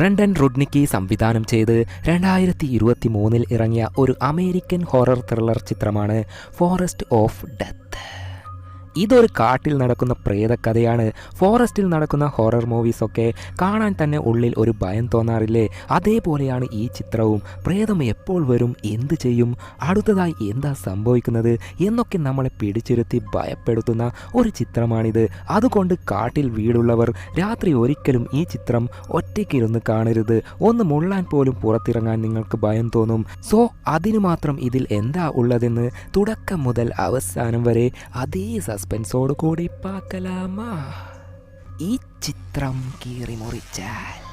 Brendon റുഡ്നിക്കി സംവിധാനം ചെയ്ത് രണ്ടായിരത്തി ഇരുപത്തി മൂന്നിൽ ഇറങ്ങിയ ഒരു അമേരിക്കൻ ഹൊറർ ത്രില്ലർ ചിത്രമാണ് ഫോറസ്റ്റ് ഓഫ് ഡെത്ത്. ഇതൊരു കാട്ടിൽ നടക്കുന്ന പ്രേതക്കഥയാണ്. ഫോറസ്റ്റിൽ നടക്കുന്ന ഹൊറർ മൂവീസൊക്കെ കാണാൻ തന്നെ ഉള്ളിൽ ഒരു ഭയം തോന്നാറില്ലേ? അതേപോലെയാണ് ഈ ചിത്രവും. പ്രേതം എപ്പോൾ വരും? എന്ത് ചെയ്യും? അടുത്തതായി എന്താ സംഭവിക്കുന്നത്? എന്നൊക്കെ നമ്മളെ പിടിച്ചിരുത്തി ഭയപ്പെടുത്തുന്ന ഒരു ചിത്രമാണിത്. അതുകൊണ്ട് കാട്ടിൽ വീടുള്ളവർ രാത്രി ഒരിക്കലും ഈ ചിത്രം ഒറ്റയ്ക്കിരുന്ന് കാണരുത്. ഒന്ന് മുള്ളാൻ പോലും പുറത്തിറങ്ങാൻ നിങ്ങൾക്ക് ഭയം തോന്നും. സോ അതിനു മാത്രം ഇതിൽ എന്താ ഉള്ളതെന്ന് തുടക്കം മുതൽ അവസാനം വരെ അതേ സസ്പെൻസോട് കൂടി പാക്കലാമാ. ഈ ചിത്രം കീറി മുറിച്ചാൽ.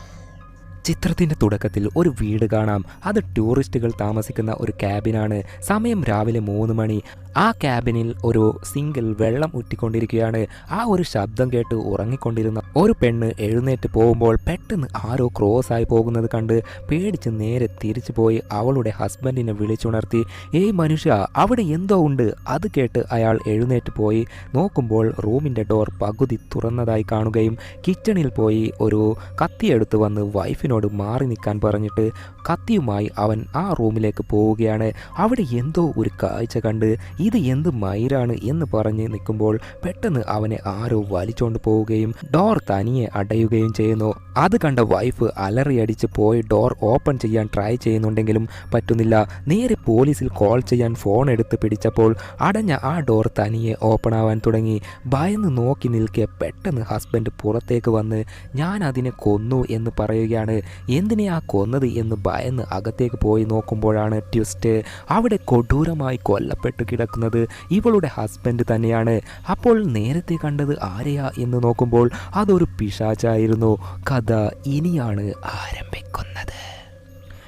ചിത്രത്തിന്റെ തുടക്കത്തിൽ ഒരു വീട് കാണാം. അത് ടൂറിസ്റ്റുകൾ താമസിക്കുന്ന ഒരു ക്യാബിനാണ്. സമയം രാവിലെ മൂന്ന് മണി. ആ ക്യാബിനിൽ ഒരു സിംഗിൾ വെള്ളം ഉറ്റിക്കൊണ്ടിരിക്കുകയാണ് ആ ഒരു ശബ്ദം കേട്ട് ഉറങ്ങിക്കൊണ്ടിരുന്ന ഒരു പെണ്ണ് എഴുന്നേറ്റ് പോകുമ്പോൾ പെട്ടെന്ന് ആരോ ക്രോസ് ആയി പോകുന്നത് കണ്ട് പേടിച്ച് നേരെ തിരിച്ചു പോയി അവളുടെ ഹസ്ബൻഡിനെ വിളിച്ചുണർത്തി ഏയ് മനുഷ്യ അവിടെ എന്തോ ഉണ്ട്? അത് കേട്ട് അയാൾ എഴുന്നേറ്റ് പോയി. നോക്കുമ്പോൾ റൂമിന്റെ ഡോർ പകുതി തുറന്നതായി കാണുകയും കിച്ചണിൽ പോയി ഒരു കത്തിയെടുത്ത് വന്ന് വൈഫിനോട് മാറി നിൽക്കാൻ പറഞ്ഞിട്ട് കത്തിയുമായി അവൻ ആ റൂമിലേക്ക് പോവുകയാണ്. അവിടെ എന്തോ ഒരു കാഴ്ച കണ്ട് ഇത് എന്ത് മയിരാണ് എന്ന് പറഞ്ഞ് നിൽക്കുമ്പോൾ പെട്ടെന്ന് അവനെ ആരോ വലിച്ചോണ്ട് പോവുകയും ഡോർ തനിയെ അടയുകയും ചെയ്യുന്നു. അത് കണ്ട വൈഫ് അലറിയടിച്ച് പോയി ഡോർ ഓപ്പൺ ചെയ്യാൻ ട്രൈ ചെയ്യുന്നുണ്ടെങ്കിലും പറ്റുന്നില്ല. നേരെ പോലീസിൽ കോൾ ചെയ്യാൻ ഫോൺ എടുത്ത് പിടിച്ചപ്പോൾ അടഞ്ഞ ആ ഡോർ തനിയെ ഓപ്പൺ ആവാൻ തുടങ്ങി. ഭയന്ന് നോക്കി നിൽക്കെ പെട്ടെന്ന് ഹസ്ബൻഡ് പുറത്തേക്ക് വന്ന് ഞാൻ അതിനെ കൊന്നു എന്ന് പറയുകയാണ്. എന്തിനെയാ കൊന്നത്? എന്ന് ഭയന്ന് അകത്തേക്ക് പോയി നോക്കുമ്പോഴാണ് ട്വിസ്റ്റ് അവിടെ കൊടൂരമായി കൊല്ലപ്പെട്ട് കിടക്കുന്നത് ഇവളുടെ ഹസ്ബൻഡ് തന്നെയാണ്. അപ്പോൾ നേരത്തെ കണ്ടത് ആരെയാ എന്ന് നോക്കുമ്പോൾ അതൊരു പിശാചായിരുന്നു. കഥ ഇനിയാണ് ആരംഭിക്കുന്നത്.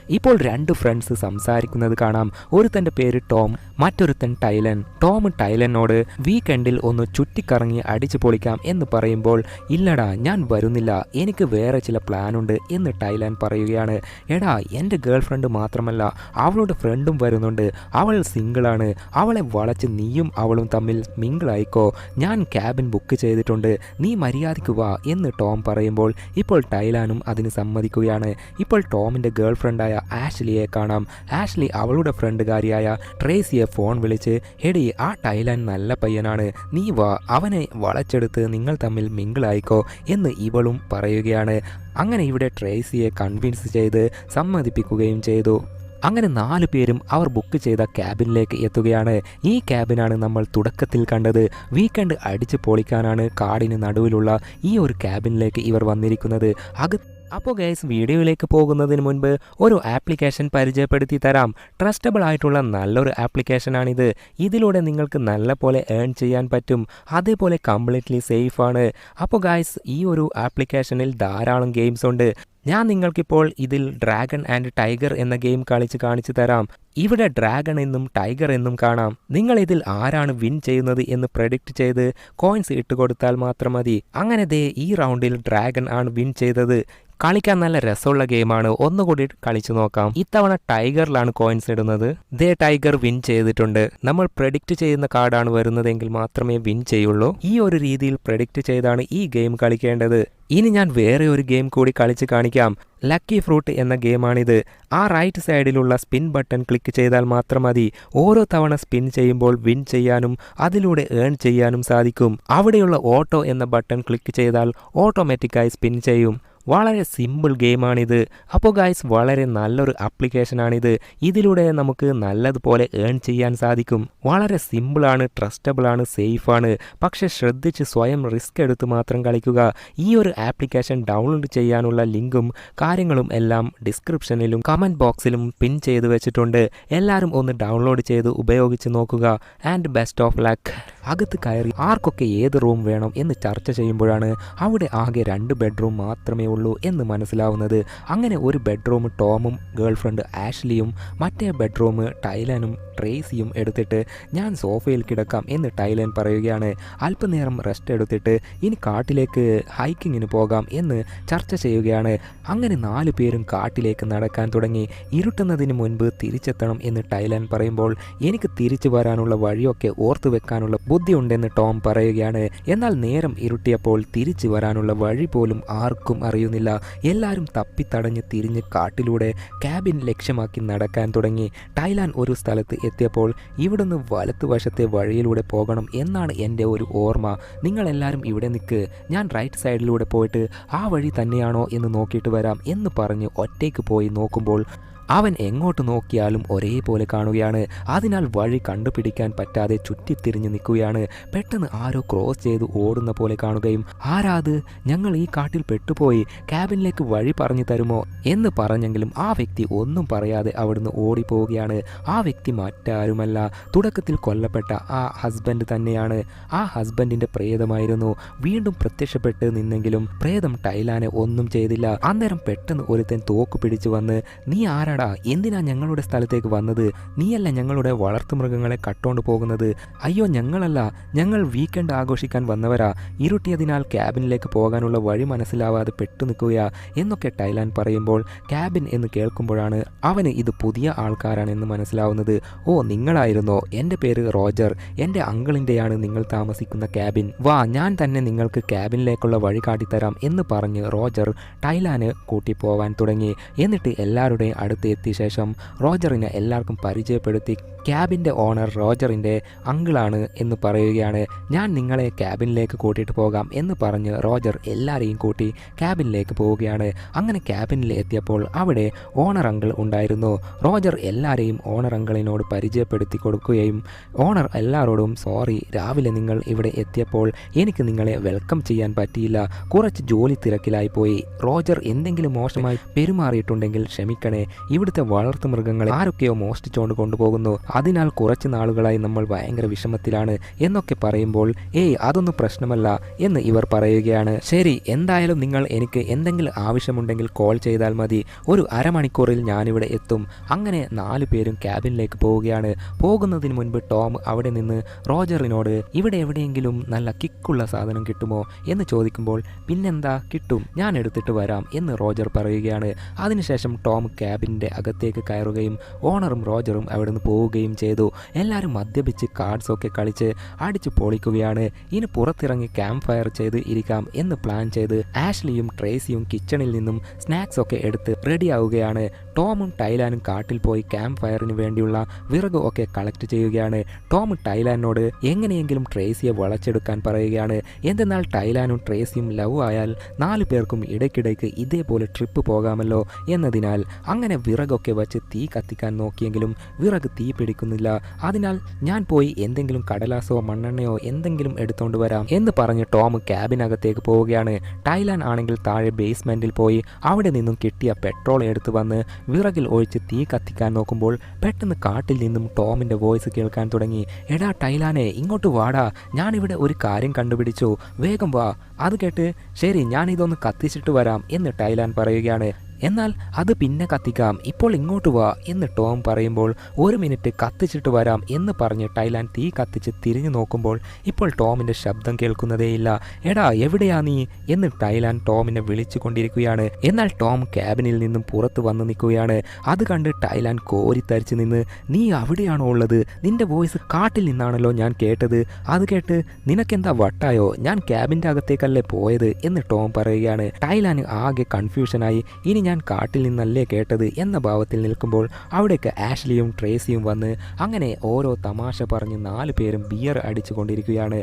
ഇപ്പോൾ രണ്ട് ഫ്രണ്ട്സ് സംസാരിക്കുന്നത് കാണാം. ഒരു തന്റെ പേര് ടോം മറ്റൊരുത്തൻ ടൈലൻ ടോം ടൈലനോട് വീക്കെൻഡിൽ ഒന്ന് ചുറ്റിക്കറങ്ങി അടിച്ചു പൊളിക്കാം എന്ന് പറയുമ്പോൾ ഇല്ലടാ ഞാൻ വരുന്നില്ല. എനിക്ക് വേറെ ചില പ്ലാനുണ്ട് എന്ന് ടൈലൻ പറയുകയാണ്. എടാ എന്റെ ഗേൾ ഫ്രണ്ട് മാത്രമല്ല അവളുടെ ഫ്രണ്ടും വരുന്നുണ്ട്. അവൾ സിംഗിളാണ് അവളെ വളച്ച് നീയും അവളും തമ്മിൽ മിങ്കിളായിക്കോ ഞാൻ ക്യാബിൻ ബുക്ക് ചെയ്തിട്ടുണ്ട്. നീ മര്യാദയ്ക്ക് വാ എന്ന് ടോം പറയുമ്പോൾ ഇപ്പോൾ ടൈലാനും അതിന് സമ്മതിക്കുകയാണ്. ഇപ്പോൾ ടോമിന്റെ ഗേൾ ഫ്രണ്ടായ ആഷ്ലിയെ കാണാം. ആഷ്ലി അവളുടെ ഫ്രണ്ടുകാരിയായ ട്രേസിയെ ഫോൺ വിളിച്ച് എടി ആ ടൈലാൻ നല്ല പയ്യനാണ്. നീ വാ അവനെ വളച്ചെടുത്ത് നിങ്ങൾ തമ്മിൽ മിങ്കിളായിക്കോ എന്ന് ഇവളും പറയുകയാണ്. അങ്ങനെ ഇവിടെ ട്രേസിയെ കൺവിൻസ് ചെയ്ത് സമ്മതിപ്പിക്കുകയും ചെയ്തു. അങ്ങനെ നാല് പേരും അവർ ബുക്ക് ചെയ്ത ക്യാബിനിലേക്ക് എത്തുകയാണ്. ഈ ക്യാബിനാണ് നമ്മൾ തുടക്കത്തിൽ കണ്ടത്. വീക്കെൻഡ് അടിച്ചു പൊളിക്കാനാണ് കാടിന് നടുവിലുള്ള ഈ ഒരു ക്യാബിനിലേക്ക് ഇവർ വന്നിരിക്കുന്നത്. അക അപ്പോൾ ഗൈസ് വീഡിയോയിലേക്ക് പോകുന്നതിന് മുൻപ് ഒരു ആപ്ലിക്കേഷൻ പരിചയപ്പെടുത്തി തരാം. ട്രസ്റ്റബിൾ ആയിട്ടുള്ള നല്ലൊരു ആപ്ലിക്കേഷനാണിത് ഇതിലൂടെ നിങ്ങൾക്ക് നല്ല പോലെ ഏൺ ചെയ്യാൻ പറ്റും. അതേപോലെ കംപ്ലീറ്റ്ലി സേഫ് ആണ്. അപ്പോൾ ഗൈസ് ഈ ഒരു ആപ്ലിക്കേഷനിൽ ധാരാളം ഗെയിംസ് ഉണ്ട്. ഞാൻ നിങ്ങൾക്കിപ്പോൾ ഇതിൽ ഡ്രാഗൺ ആൻഡ് ടൈഗർ എന്ന ഗെയിം കളിച്ച് കാണിച്ചു തരാം. ഇവിടെ ഡ്രാഗൺ എന്നും ടൈഗർ എന്നും കാണാം. നിങ്ങൾ ഇതിൽ ആരാണ് വിൻ ചെയ്യുന്നത് എന്ന് പ്രഡിക്റ്റ് ചെയ്ത് കോയിൻസ് ഇട്ട് കൊടുത്താൽ മാത്രം മതി. അങ്ങനെ ദേ ഈ റൗണ്ടിൽ ഡ്രാഗൺ ആണ് വിൻ ചെയ്തത്. കളിക്കാൻ നല്ല രസമുള്ള ഗെയിമാണ്. ഒന്നുകൂടി കളിച്ചു നോക്കാം. ഇത്തവണ ടൈഗറിലാണ് കോയിൻസ് ഇടുന്നത്. ദേ ടൈഗർ വിൻ ചെയ്തിട്ടുണ്ട്. നമ്മൾ പ്രഡിക്റ്റ് ചെയ്യുന്ന കാർഡാണ് വരുന്നതെങ്കിൽ മാത്രമേ വിൻ ചെയ്യുള്ളൂ. ഈ ഒരു രീതിയിൽ പ്രഡിക്റ്റ് ചെയ്താണ് ഈ ഗെയിം കളിക്കേണ്ടത്. ഇനി ഞാൻ വേറെ ഒരു ഗെയിം കൂടി കളിച്ച് കാണിക്കാം. ലക്കി ഫ്രൂട്ട് എന്ന ഗെയിമാണിത് ആ റൈറ്റ് സൈഡിലുള്ള സ്പിൻ ബട്ടൺ ക്ലിക്ക് ചെയ്താൽ മാത്രം മതി. ഓരോ തവണ സ്പിൻ ചെയ്യുമ്പോൾ വിൻ ചെയ്യാനും അതിലൂടെ ഏൺ ചെയ്യാനും സാധിക്കും. അവിടെയുള്ള ഓട്ടോ എന്ന ബട്ടൺ ക്ലിക്ക് ചെയ്താൽ ഓട്ടോമാറ്റിക്കായി സ്പിൻ ചെയ്യും. വളരെ സിമ്പിൾ ഗെയിമാണിത് അപ്പോൾ ഗായ്സ് വളരെ നല്ലൊരു ആപ്ലിക്കേഷനാണിത് ഇതിലൂടെ നമുക്ക് നല്ലതുപോലെ ഏൺ ചെയ്യാൻ സാധിക്കും. വളരെ സിമ്പിളാണ് ട്രസ്റ്റബിളാണ് സേഫാണ് പക്ഷെ ശ്രദ്ധിച്ച് സ്വയം റിസ്ക് എടുത്ത് മാത്രം കളിക്കുക. ഈ ഒരു ആപ്ലിക്കേഷൻ ഡൗൺലോഡ് ചെയ്യാനുള്ള ലിങ്കും കാര്യങ്ങളും എല്ലാം ഡിസ്ക്രിപ്ഷനിലും കമന്റ് ബോക്സിലും പിൻ ചെയ്ത് വെച്ചിട്ടുണ്ട്. എല്ലാവരും ഒന്ന് ഡൗൺലോഡ് ചെയ്ത് ഉപയോഗിച്ച് നോക്കുക. ആൻഡ് ബെസ്റ്റ് ഓഫ് ലക്ക് അകത്ത് കയറി ആർക്കൊക്കെ ഏത് റൂം വേണം എന്ന് ചർച്ച ചെയ്യുമ്പോഴാണ് അവിടെ ആകെ രണ്ട് ബെഡ്റൂം മാത്രമേ ഉള്ളൂ. എന്ന് മനസ്സിലാവുന്നത്. അങ്ങനെ ഒരു ബെഡ്റൂം ടോമും ഗേൾ ഫ്രണ്ട് ആഷ്ലിയും മറ്റേ ബെഡ്റൂം ടൈലനും ട്രേസിയും എടുത്തിട്ട് ഞാൻ സോഫയിൽ കിടക്കാം എന്ന് ടൈലൻ പറയുകയാണ്. അല്പനേരം റെസ്റ്റ് എടുത്തിട്ട് ഇനി കാട്ടിലേക്ക് ഹൈക്കിങ്ങിന് പോകാം എന്ന് ചർച്ച ചെയ്യുകയാണ്. അങ്ങനെ നാലു പേരും കാട്ടിലേക്ക് നടക്കാൻ തുടങ്ങി. ഇരുട്ടുന്നതിന് മുൻപ് തിരിച്ചെത്തണം എന്ന് ടൈലൻ പറയുമ്പോൾ എനിക്ക് തിരിച്ചു വരാനുള്ള വഴിയൊക്കെ ഓർത്തു വെക്കാനുള്ള ബുദ്ധിയുണ്ടെന്ന് ടോം പറയുകയാണ്. എന്നാൽ നേരം ഇരുട്ടിയപ്പോൾ തിരിച്ചു വരാനുള്ള വഴി പോലും ആർക്കും അറിയുന്നില്ല. എല്ലാവരും തപ്പിത്തടഞ്ഞ് തിരിഞ്ഞ് കാട്ടിലൂടെ ക്യാബിൻ ലക്ഷ്യമാക്കി നടക്കാൻ തുടങ്ങി. ടൈലാൻ ഒരു സ്ഥലത്ത് എത്തിയപ്പോൾ ഇവിടുന്ന് വലത്തുവശത്തെ വഴിയിലൂടെ പോകണം എന്നാണ് എന്റെ ഒരു ഓർമ്മ. നിങ്ങളെല്ലാവരും ഇവിടെ നിൽക്ക്. ഞാൻ റൈറ്റ് സൈഡിലൂടെ പോയിട്ട് ആ വഴി തന്നെയാണോ എന്ന് നോക്കിയിട്ട് വരാം എന്ന് പറഞ്ഞ് ഒറ്റയ്ക്ക് പോയി നോക്കുമ്പോൾ അവൻ എങ്ങോട്ട് നോക്കിയാലും ഒരേപോലെ കാണുകയാണ്. അതിനാൽ വഴി കണ്ടുപിടിക്കാൻ പറ്റാതെ ചുറ്റിത്തിരിഞ്ഞ് നിൽക്കുകയാണ്. പെട്ടെന്ന് ആരോ ക്രോസ് ചെയ്ത് ഓടുന്ന പോലെ കാണുകയും ആരാത് ഞങ്ങൾ ഈ കാട്ടിൽ പെട്ടുപോയി. ക്യാബിനിലേക്ക് വഴി പറഞ്ഞു തരുമോ? എന്ന് പറഞ്ഞെങ്കിലും ആ വ്യക്തി ഒന്നും പറയാതെ അവിടുന്ന് ഓടിപ്പോവുകയാണ്. ആ വ്യക്തി മറ്റാരുമല്ല. തുടക്കത്തിൽ കൊല്ലപ്പെട്ട ആ ഹസ്ബൻഡ് തന്നെയാണ്. ആ ഹസ്ബൻഡിന്റെ പ്രേതമായിരുന്നു. വീണ്ടും പ്രത്യക്ഷപ്പെട്ട് നിന്നെങ്കിലും പ്രേതം ടൈലാനെ ഒന്നും ചെയ്തില്ല. അന്നേരം പെട്ടെന്ന് ഒരുത്തൻ തോക്ക് പിടിച്ചു വന്ന് നീ ആരാടാ എന്തിനാ ഞങ്ങളുടെ സ്ഥലത്തേക്ക് വന്നത്? നീയല്ല ഞങ്ങളുടെ വളർത്തുമൃഗങ്ങളെ കട്ടോണ്ട് പോകുന്നത്. അയ്യോ ഞങ്ങളല്ല. ഞങ്ങൾ വീക്കെൻഡ് ആഘോഷിക്കാൻ വന്നവരാ. ഇരുട്ടിയതിനാൽ ക്യാബിനിലേക്ക് പോകാനുള്ള വഴി മനസ്സിലാവാതെ പെട്ടു നിൽക്കുകയാ എന്നൊക്കെ ടൈലാൻഡ് പറയുമ്പോൾ ക്യാബിൻ എന്ന് കേൾക്കുമ്പോഴാണ് അവന് ഇത് പുതിയ ആൾക്കാരാണെന്ന് മനസ്സിലാവുന്നത്. ഓ നിങ്ങളായിരുന്നോ? എന്റെ പേര് റോജർ. എന്റെ അങ്കിളിന്റെയാണ് നിങ്ങൾ താമസിക്കുന്ന ക്യാബിൻ. വാ ഞാൻ തന്നെ നിങ്ങൾക്ക് ക്യാബിനിലേക്കുള്ള വഴി കാട്ടിത്തരാം എന്ന് പറഞ്ഞ് റോജർ ടൈലാന് കൂട്ടിപ്പോവാൻ തുടങ്ങി. എന്നിട്ട് എല്ലാവരുടെയും അടുത്ത് എത്തിയ ശേഷം റോജറിനെ എല്ലാവർക്കും പരിചയപ്പെടുത്തി ക്യാബിന്റെ ഓണർ റോജറിന്റെ അങ്കിളാണ് എന്ന് പറയുകയാണ്. ഞാൻ നിങ്ങളെ ക്യാബിനിലേക്ക് കൂട്ടിയിട്ട് പോകാം എന്ന് പറഞ്ഞ് റോജർ എല്ലാവരെയും കൂട്ടി ക്യാബിനിലേക്ക് പോവുകയാണ്. അങ്ങനെ ക്യാബിനിൽ എത്തിയപ്പോൾ അവിടെ ഓണർ അങ്കിൾ ഉണ്ടായിരുന്നു. റോജർ എല്ലാവരെയും ഓണർ അങ്കിളിനോട് പരിചയപ്പെടുത്തി കൊടുക്കുകയും ഓണർ എല്ലാവരോടും സോറി രാവിലെ നിങ്ങൾ ഇവിടെ എത്തിയപ്പോൾ എനിക്ക് നിങ്ങളെ വെൽക്കം ചെയ്യാൻ പറ്റിയില്ല. കുറച്ച് ജോലി തിരക്കിലായി പോയി. റോജർ എന്തെങ്കിലും മോശമായി പെരുമാറിയിട്ടുണ്ടെങ്കിൽ ക്ഷമിക്കണേ. ഇവിടുത്തെ വളർത്തു മൃഗങ്ങളെ ആരൊക്കെയോ മോഷ്ടിച്ചുകൊണ്ട് കൊണ്ടുപോകുന്നു. അതിനാൽ കുറച്ച് നാളുകളായി നമ്മൾ ഭയങ്കര വിഷമത്തിലാണ് എന്നൊക്കെ പറയുമ്പോൾ ഏയ് അതൊന്നും പ്രശ്നമല്ല എന്ന് ഇവർ പറയുകയാണ്. ശരി എന്തായാലും നിങ്ങൾ എനിക്ക് എന്തെങ്കിലും ആവശ്യമുണ്ടെങ്കിൽ കോൾ ചെയ്താൽ മതി. ഒരു അരമണിക്കൂറിൽ ഞാനിവിടെ എത്തും. അങ്ങനെ നാലു പേരും ക്യാബിനിലേക്ക് പോവുകയാണ്. പോകുന്നതിന് മുൻപ് ടോം അവിടെ നിന്ന് റോജറിനോട് ഇവിടെ എവിടെയെങ്കിലും നല്ല കിക്കുള്ള സാധനം കിട്ടുമോ? എന്ന് ചോദിക്കുമ്പോൾ പിന്നെന്താ കിട്ടും ഞാൻ എടുത്തിട്ട് വരാം എന്ന് റോജർ പറയുകയാണ്. അതിനുശേഷം ടോം ക്യാബിന്റെ അകത്തേക്ക് കയറുകയും ഓണറും റോജറും അവിടെ നിന്ന് പോവുകയും ചെയ്തു. എല്ലാവരും മദ്യപിച്ച് കാർഡ്സൊക്കെ കളിച്ച് അടിച്ചു പൊളിക്കുകയാണ്. ഇനി പുറത്തിറങ്ങി ക്യാമ്പ് ഫയർ ചെയ്ത് ഇരിക്കാം എന്ന് പ്ലാൻ ചെയ്ത് ആഷ്ലിയും ട്രേസിയും കിച്ചണിൽ നിന്നും സ്നാക്സ് ഒക്കെ എടുത്ത് റെഡിയാവുകയാണ് ടോമും ടൈലാനും കാട്ടിൽ പോയി ക്യാമ്പ് ഫയറിന് വേണ്ടിയുള്ള വിറക് ഒക്കെ കളക്ട് ചെയ്യുകയാണ്. ടോം ടൈലാനോട് എങ്ങനെയെങ്കിലും ട്രേസിയെ വളച്ചെടുക്കാൻ പറയുകയാണ്. എന്തെന്നാൽ ടൈലാനും ട്രേസിയും ലവ് ആയാൽ നാലു പേർക്കും ഇടയ്ക്കിടയ്ക്ക് ഇതേപോലെ ട്രിപ്പ് പോകാമല്ലോ എന്നതിനാൽ അങ്ങനെ വിറകൊക്കെ വച്ച് തീ കത്തിക്കാൻ നോക്കിയെങ്കിലും വിറക് തീ പിടിക്കുന്നില്ല. അതിനാൽ ഞാൻ പോയി എന്തെങ്കിലും കടലാസോ മണ്ണെണ്ണയോ എന്തെങ്കിലും എടുത്തോണ്ട് വരാം എന്ന് പറഞ്ഞ് ടോം ക്യാബിനകത്തേക്ക് പോവുകയാണ്. ടൈലാൻ ആണെങ്കിൽ താഴെ ബേസ്മെന്റിൽ പോയി അവിടെ നിന്നും കിട്ടിയ പെട്രോൾ എടുത്തു വന്ന് വിറകിൽ ഒഴിച്ച് തീ കത്തിക്കാൻ നോക്കുമ്പോൾ പെട്ടെന്ന് കാട്ടിൽ നിന്നും ടോമിന്റെ വോയിസ് കേൾക്കാൻ തുടങ്ങി. എടാ ടൈലാനെ ഇങ്ങോട്ട് വാടാ. ഞാനിവിടെ ഒരു കാര്യം കണ്ടുപിടിച്ചു. വേഗം വാ. അത് കേട്ട് ശരി ഞാൻ ഇതൊന്ന് കത്തിച്ചിട്ട് വരാം എന്ന് ടൈലാൻ പറയുകയാണ്. എന്നാൽ അത് പിന്നെ കത്തിക്കാം. ഇപ്പോൾ ഇങ്ങോട്ട് വാ എന്ന് ടോം പറയുമ്പോൾ ഒരു മിനിറ്റ് കത്തിച്ചിട്ട് വരാം എന്ന് പറഞ്ഞ് ടൈലാൻ തീ കത്തിച്ച് തിരിഞ്ഞു നോക്കുമ്പോൾ ഇപ്പോൾ ടോമിന്റെ ശബ്ദം കേൾക്കുന്നതേയില്ല. എടാ എവിടെയാ നീ? എന്ന് ടൈലാൻ ടോമിനെ വിളിച്ചുകൊണ്ടിരിക്കുകയാണ്. എന്നാൽ ടോം ക്യാബിനിൽ നിന്നും പുറത്ത് വന്ന് നിൽക്കുകയാണ്. അത് കണ്ട് ടൈലാൻ കോരിത്തരിച്ച് നിന്ന് നീ അവിടെയാണോ ഉള്ളത്? നിന്റെ വോയിസ് കാട്ടിൽ നിന്നാണല്ലോ ഞാൻ കേട്ടത്. അത് കേട്ട് നിനക്കെന്താ വട്ടായോ? ഞാൻ ക്യാബിന്റെ അകത്തേക്കല്ലേ പോയത്? എന്ന് ടോം പറയുകയാണ്. ടൈലാൻ ആകെ കൺഫ്യൂഷനായി. ഇനി ഞാൻ കാട്ടിൽ നിന്നല്ലേ കേട്ടത് എന്ന ഭാവത്തിൽ നിൽക്കുമ്പോൾ അവിടേക്ക് ആഷ്ലിയും ട്രേസിയും വന്ന് അങ്ങനെ ഓരോ തമാശ പറഞ്ഞ് നാല് പേരും ബിയർ അടിച്ചു കൊണ്ടിരിക്കുകയാണ്